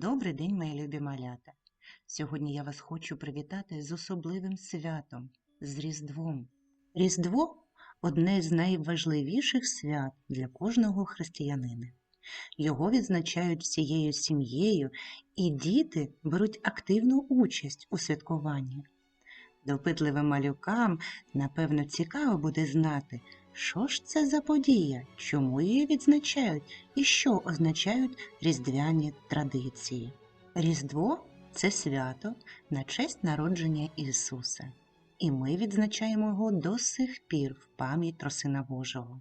Добрий день, мої любі малята! Сьогодні я вас хочу привітати з особливим святом, з Різдвом. Різдво одне з найважливіших свят для кожного християнина. Його відзначають всією сім'єю, і діти беруть активну участь у святкуванні. Допитливим малюкам, напевно, цікаво буде знати, що ж це за подія, чому її відзначають і що означають різдвяні традиції. Різдво це свято на честь народження Ісуса, і ми відзначаємо його до сих пір в пам'ять про Сина Божого.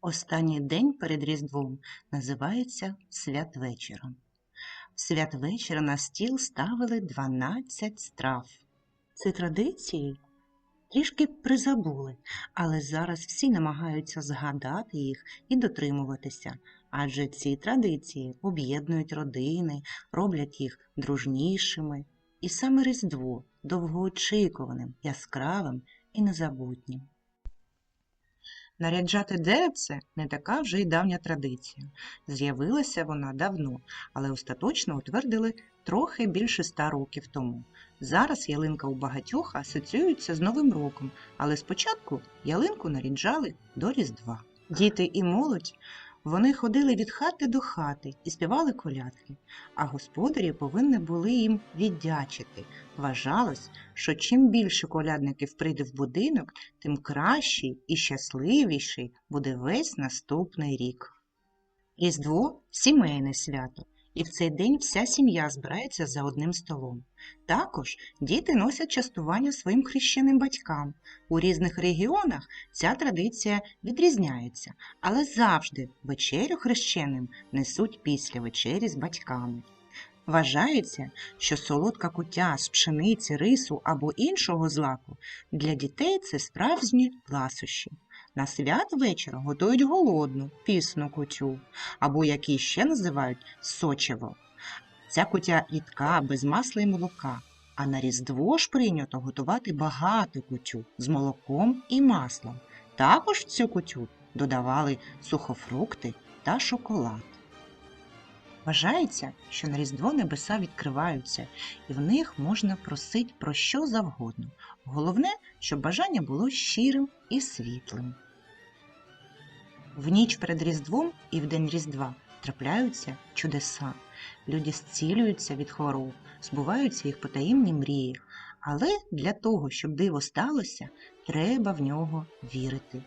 Останній день перед Різдвом називається святвечором. В святвечір на стіл ставили 12 страв. Ці традиції трішки призабули, але зараз всі намагаються згадати їх і дотримуватися, адже ці традиції об'єднують родини, роблять їх дружнішими, і саме Різдво довгоочікуваним, яскравим і незабутнім. Наряджати деревце не така вже й давня традиція. З'явилася вона давно, але остаточно утвердили трохи більше ста років тому. Зараз ялинка у багатьох асоціюється з Новим роком, але спочатку ялинку наряджали до Різдва. Діти і молодь вони ходили від хати до хати і співали колядки, а господарі повинні були їм віддячити. Вважалось, що чим більше колядників прийде в будинок, тим кращий і щасливіший буде весь наступний рік. Різдво сімейне свято, і в цей день вся сім'я збирається за одним столом. Також діти носять частування своїм хрещеним батькам. У різних регіонах ця традиція відрізняється, але завжди вечерю хрещеним несуть після вечері з батьками. Вважається, що солодка куття з пшениці, рису або іншого злаку для дітей це справжні ласощі. На святвечір готують голодну, пісну кутю, або які ще називають сочево. Ця кутя рідка, без масла і молока, а на Різдво ж прийнято готувати багато кутю з молоком і маслом. Також в цю кутю додавали сухофрукти та шоколад. Вважається, що на Різдво небеса відкриваються, і в них можна просити про що завгодно. Головне, щоб бажання було щирим і світлим. В ніч перед Різдвом і в день Різдва трапляються чудеса. Люди зцілюються від хвороб, збуваються їх потаємні мрії. Але для того, щоб диво сталося, треба в нього вірити.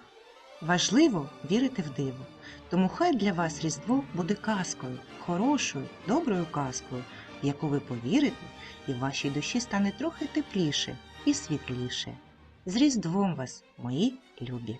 Важливо вірити в диво, тому хай для вас Різдво буде казкою, хорошою, доброю казкою, в яку ви повірите, і в вашій душі стане трохи тепліше і світліше. З Різдвом вас, мої любі!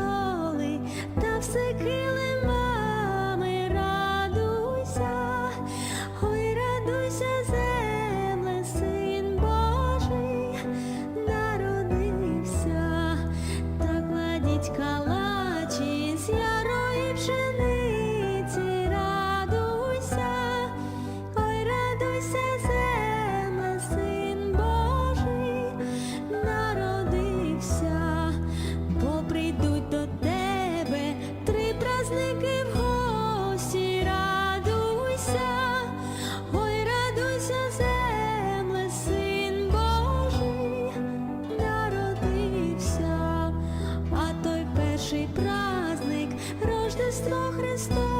Та is